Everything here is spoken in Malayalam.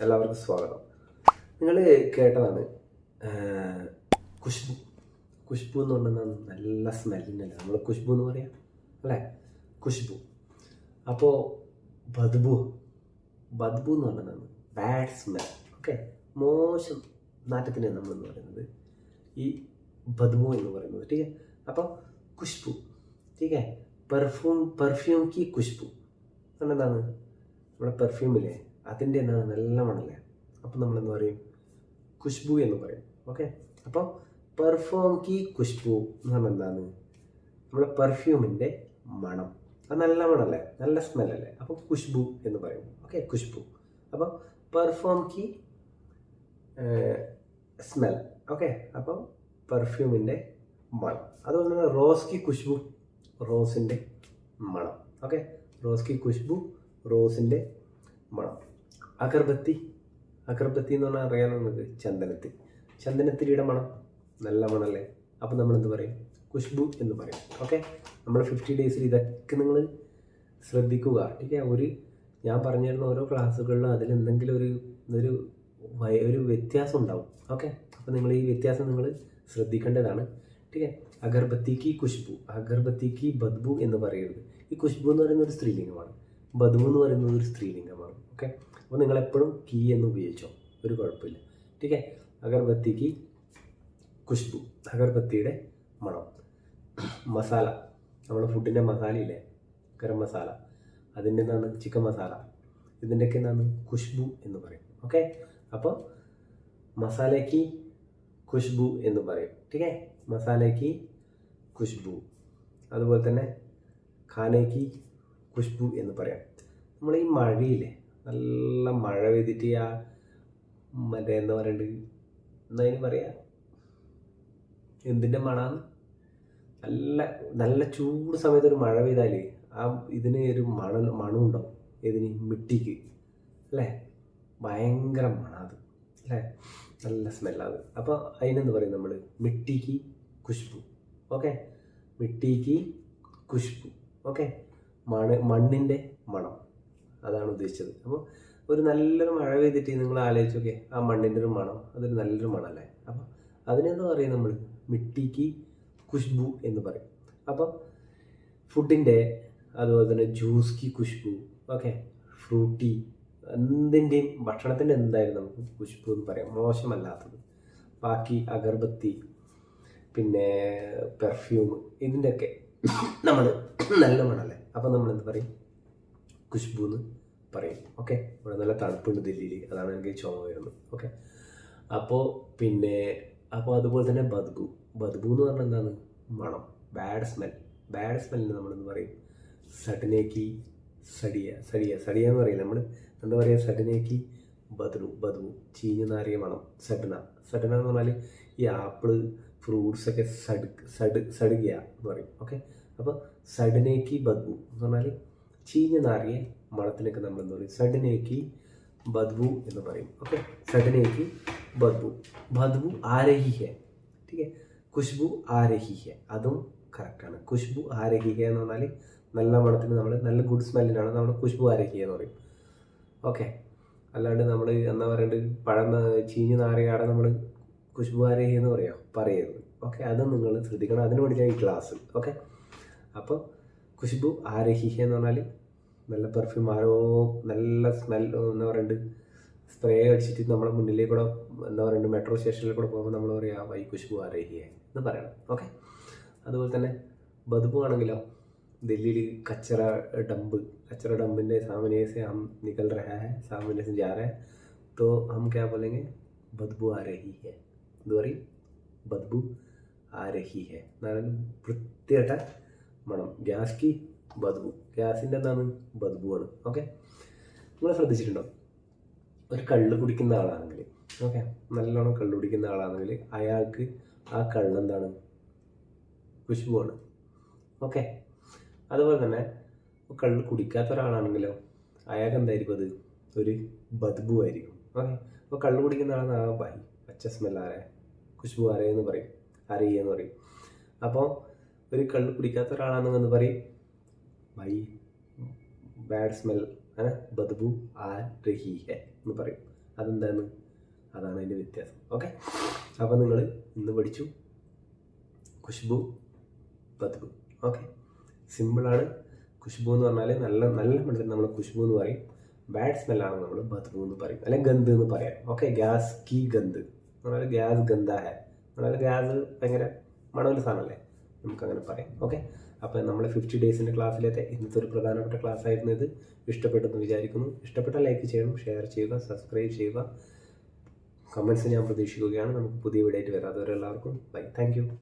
എല്ലാവർക്കും സ്വാഗതം. നിങ്ങൾ കേട്ടതാണ് കുഷ്ബു കുഷ്ബു എന്ന് പറഞ്ഞാൽ നല്ല സ്മെല്ലിന്റെ നമ്മൾ കുഷ്ബു എന്ന് പറയാം അല്ലേ? കുഷ്ബു അപ്പോൾ ബദ്ബു. ബദ്ബു എന്ന് പറഞ്ഞതാണ് ബാഡ് സ്മെൽ ഓക്കെ മോശം നാറ്റത്തിനെ നമ്മളെന്ന് പറയുന്നത് ഈ ബദ്ബു എന്ന് പറയുന്നത്. ഠീക്ക്? അപ്പോൾ കുഷ്ബു ഠീക്ക്? പെർഫ്യൂം പെർഫ്യൂം കി കുഷ്ബു എന്താണ് നമ്മുടെ പെർഫ്യൂമില്ലേ അതിന്റെ എന്താണ് നല്ല മണല്ലേ? അപ്പം നമ്മൾ എന്താ പറയും? ഖുഷ്ബു എന്ന് പറയും. ഓക്കെ? അപ്പോൾ പെർഫ്യൂം കി ഖുഷ്ബു എന്ന് പറഞ്ഞാൽ എന്താണ്? നമ്മുടെ പെർഫ്യൂമിന്റെ മണം. അത് നല്ല മണമല്ലേ? നല്ല സ്മെല്ലല്ലേ? അപ്പോൾ ഖുഷ്ബു എന്ന് പറയും. ഓക്കെ? ഖുഷ്ബു അപ്പോൾ പെർഫ്യൂം കി സ്മെൽ. ഓക്കെ? അപ്പം പെർഫ്യൂമിന്റെ മണം. അതുകൊണ്ട് തന്നെ റോസ് കി ഖുഷ്ബു റോസിന്റെ മണം. ഓക്കെ? റോസ് കി ഖുഷ്ബു റോസിന്റെ മണം. അഗർബത്തി അഗർബത്തി എന്ന് പറഞ്ഞാൽ അറിയാമോ നമുക്ക് ചന്ദനത്തി ചന്ദനത്തിരിയുടെ മണം നല്ല മണല്ലേ അപ്പം നമ്മൾ എന്ത് പറയും ഖുഷ്ബു എന്ന് പറയും ഓക്കെ നമ്മൾ ഫിഫ്റ്റി ഡേയ്സിൽ ഇതൊക്കെ നിങ്ങൾ ശ്രദ്ധിക്കുക ठीक है ഒരു ഞാൻ പറഞ്ഞിരുന്ന ഓരോ ക്ലാസ്സുകളിലും അതിൽ എന്തെങ്കിലും ഒരു ഒരു വയ- ഒരു വ്യത്യാസം ഉണ്ടാവും ഓക്കെ അപ്പോൾ നിങ്ങൾ ഈ വ്യത്യാസം നിങ്ങൾ ശ്രദ്ധിക്കേണ്ടതാണ് ठीक है അഗർബത്തി കി ഖുഷ്ബു അഗർബത്തി കി ബദ്ബു എന്ന് പറയരുത് ഈ ഖുഷ്ബു എന്ന് പറയുന്നത് ഒരു സ്ത്രീലിംഗമാണ് ബദ്ബു എന്ന് പറയുന്നത് ഒരു സ്ത്രീലിംഗമാണ് ഓക്കെ അപ്പോൾ നിങ്ങൾ എപ്പോഴും കീ എന്ന് ഉപയോഗിച്ചോ? ഒരു കുഴപ്പമില്ല. ടീക്കേ അഗർബത്തിക്ക് ഖുഷ്ബു അഗർബത്തിയുടെ മണം. മസാല. നമ്മുടെ ഫുഡിന്റെ മസാലയില്ലേ ഗരം മസാല. അതിന്റെ എന്താണ്? ചിക്കൻ മസാല. ഇതിന്റെയൊക്കെ എന്താണ്? ഖുഷ്ബു എന്ന് പറയും. ഓക്കെ അപ്പോൾ മസാലയ്ക്ക് ഖുഷ്ബു എന്ന് പറയും. ടീക്കേ മസാലയ്ക്ക് ഖുഷ്ബു അതുപോലെ തന്നെ ഖാനയ്ക്ക് ഖുഷ്ബു എന്ന് പറയാം. നമ്മൾ ഈ മഴയില്ലേ? നല്ല മഴ പെയ്തിട്ട് ആ മറ്റേ എന്താ പറയണ്ട്? എന്താ അതിന് പറയാ? എന്തിന്റെ മണാന്ന്? നല്ല നല്ല ചൂട് സമയത്ത് ഒരു മഴ പെയ്താൽ ആ ഇതിന് ഒരു മണ മണമുണ്ടാവും ഇതിന് മിട്ടിക്ക്. അല്ലേ? ഭയങ്കര മണാത് അല്ലേ? നല്ല സ്മെല്ലാത്. അപ്പോൾ അതിനെന്ത് പറയും നമ്മൾ മിട്ടിക്ക് ഖുഷ്ബു ഓക്കെ? മിട്ടിക്ക് ഖുഷ്ബു ഓക്കെ? മണ് മണ്ണിന്റെ മണം. അതാണ് ഉദ്ദേശിച്ചത്. അപ്പോൾ ഒരു നല്ലൊരു മഴ പെയ്തിട്ട് നിങ്ങൾ ആലോചിച്ച് നോക്കെ ആ മണ്ണിന്റെ ഒരു മണം അതൊരു നല്ലൊരു മണമല്ലേ അപ്പോൾ അതിനെന്താ പറയും നമ്മൾ മിട്ടിക്ക് ഖുഷ്ബു എന്ന് പറയും. അപ്പോൾ ഫുഡിന്റെ അതുപോലെ തന്നെ ജ്യൂസ് കി ഖുഷ്ബു ഓക്കെ? ഫ്രൂട്ടി എന്തിന്റെയും ഭക്ഷണത്തിന്റെ എന്തായാലും നമുക്ക് ഖുഷ്ബു എന്ന് പറയാം. മോശമല്ലാത്തത്. ബാക്കി അഗർബത്തി പിന്നെ പെർഫ്യൂം ഇതിന്റെയൊക്കെ നമ്മൾ നല്ല മണല്ലേ? അപ്പോൾ നമ്മൾ എന്ത് പറയും? ഖുഷ്ബു എന്ന് പറയും. ഓക്കെ ഇവിടെ നല്ല തണുപ്പുണ്ട് ദില്ലിയിൽ അതാണ് എനിക്ക് ചുമ വരുന്നത്. ഓക്കെ അപ്പോൾ പിന്നെ അപ്പോൾ അതുപോലെ തന്നെ ബദ്ബു. ബദ്ബു എന്ന് പറഞ്ഞാൽ എന്താണ്? മണം. ബാഡ് സ്മെൽ ബാഡ് സ്മെല്ലിന് നമ്മളെന്ന് പറയും? സഡിനേക്കി സടിയ. സടിയ. സടിയ എന്ന് പറയില്ല നമ്മൾ എന്താ പറയുക സഡിനേക്കി ബദ്രു. ബദ്ബു. ചീഞ്ഞ നാരിയ മണം. സഡന സഡന എന്ന് പറഞ്ഞാൽ ഈ ആപ്പിൾ ഫ്രൂട്ട്സ് ഒക്കെ സഡ് സഡ് സടുകിയ എന്ന് പറയും. ഓക്കെ അപ്പോൾ സഡനേക്ക് ബദ്ബു എന്ന് പറഞ്ഞാൽ ചീഞ്ഞ് നാറിയ മണത്തിനൊക്കെ നമ്മൾ എന്താ പറയും? സഡനേക്കി ബദ്ബു എന്ന് പറയും. ഓക്കെ സഡനേക്കി ബദ്ബു. ബദ്ബു ആരഹി ഹെ ടീക്കെ ഖുഷ്ബു ആരഹി അതും കറക്റ്റാണ് ഖുഷ്ബു ആരഹി ഹെ എന്ന് പറഞ്ഞാൽ നല്ല മണത്തിന് നമ്മൾ നല്ല ഗുഡ് സ്മെല്ലിനാണ് നമ്മൾ ഖുഷ്ബു ആരഹി എന്ന് പറയും. ഓക്കെ അല്ലാണ്ട് നമ്മൾ എന്താ പറയേണ്ടത് പഴം ചീഞ്ഞ് നാറിയാടെ നമ്മൾ ഖുഷ്ബു ആരഹി എന്ന് പറയാം. പറയരുത്. ഓക്കെ അതും നിങ്ങൾ ശ്രദ്ധിക്കണം. അതിന് വേണ്ടിയിട്ടാണ് ഈ ക്ലാസ് ഓക്കെ അപ്പോൾ കുശുബു ആരഹിഹ എന്ന് പറഞ്ഞാൽ നല്ല പെർഫ്യൂം ആരോ നല്ല സ്മെൽ എന്താ പറയുന്നത് സ്പ്രേ അടിച്ചിട്ട് നമ്മുടെ മുന്നിലേ കൂടെ എന്താ പറയുന്നത് മെട്രോ സ്റ്റേഷനിൽ കൂടെ പോകുമ്പോൾ നമ്മൾ പറയുക വൈ കുശുബു ആരഹിഹ എന്ന് പറയണം. ഓക്കെ അതുപോലെ തന്നെ ബതുബു ആണെങ്കിലോ दिल्ली कचरा डंब कचरा डंब ने सामने से हम निकल रहा है सामने से जा रहा है तो हम क्या बोलेंगे बदबू आ रही है दोरी बदबू ആ രഹി ഹെ. എന്നാണ് വൃത്തിയായിട്ട് മണം ഗ്യാസ് കി ബദ്ബു ഗ്യാസിന്റെ എന്താണ്? ബദ്ബു ആണ്. ഓക്കെ നിങ്ങൾ ശ്രദ്ധിച്ചിട്ടുണ്ടോ? ഒരു കള്ള് കുടിക്കുന്ന ആളാണെങ്കിൽ ഓക്കെ നല്ലോണം കള്ള് കുടിക്കുന്ന ആളാണെങ്കിൽ അയാൾക്ക് ആ കള്ളെന്താണ് ഖുശ്ബുവാണ് ഓക്കെ അതുപോലെ തന്നെ കള്ള് കുടിക്കാത്ത ഒരാളാണെങ്കിലോ അയാൾക്ക് എന്തായിരിക്കും അത്? ഒരു ബദ്ബു ആയിരിക്കും. ഓക്കെ അപ്പോൾ കള്ള് കുടിക്കുന്ന ആളാണ് ആ ബൈ പച്ച സ്മെല്ലാരെ ഖുശ്ബു ആരെ എന്ന് പറയും. അറിയെന്ന് പറയും. അപ്പോൾ ഒരു കണ്ണു കുടിക്കാത്ത ഒരാളാണെന്ന് പറയും. ബൈ ബാഡ് സ്മെൽ ബദ്ബു ആ രഹി എന്ന് പറയും. അതെന്താണ്? അതാണ് അതിന്റെ വ്യത്യാസം. ഓക്കെ? അപ്പോൾ നിങ്ങൾ ഇന്ന് പഠിച്ചു. ഖുഷ്ബു ബദ്ബു. ഓക്കെ? സിമ്പിളാണ് ഖുഷ്ബു എന്ന് പറഞ്ഞാൽ നല്ല നല്ല മനസ്സിൽ നമ്മൾ ഖുഷ്ബു എന്ന് പറയും. ബാഡ് സ്മെല്ലാണ് നമ്മൾ ബദ്ബു എന്ന് പറയും. അല്ലെങ്കിൽ ഗന്ധ് എന്ന് പറയാം. ഓക്കെ? ഗ്യാസ് കീ ഗന്ധ്. എന്ന് പറഞ്ഞാൽ ഗ്യാസ് ഗന്ധ ഹെ എന്ന് പറഞ്ഞാൽ ഗ്യാസ് ഭയങ്കര മണമുള്ള സാധനമല്ലേ? നമുക്കങ്ങനെ പറയാം. ഓക്കെ അപ്പോൾ നമ്മൾ ഫിഫ്റ്റി ഡേയ്സിന്റെ ക്ലാസ്സിലത്തെ ഇന്നത്തെ ഒരു പ്രധാനപ്പെട്ട ക്ലാസ് ആയിരുന്നു ഇത്. ഇഷ്ടപ്പെട്ടെന്ന് വിചാരിക്കുന്നു. ഇഷ്ടപ്പെട്ട ലൈക്ക് ചെയ്യണം ഷെയർ ചെയ്യുക സബ്സ്ക്രൈബ് ചെയ്യുക. കമൻസ് ഞാൻ പ്രതീക്ഷിക്കുകയാണ്. നമുക്ക് പുതിയ വീഡിയോ ആയിട്ട് വരാം. അതുവരെ എല്ലാവർക്കും ബൈ താങ്ക്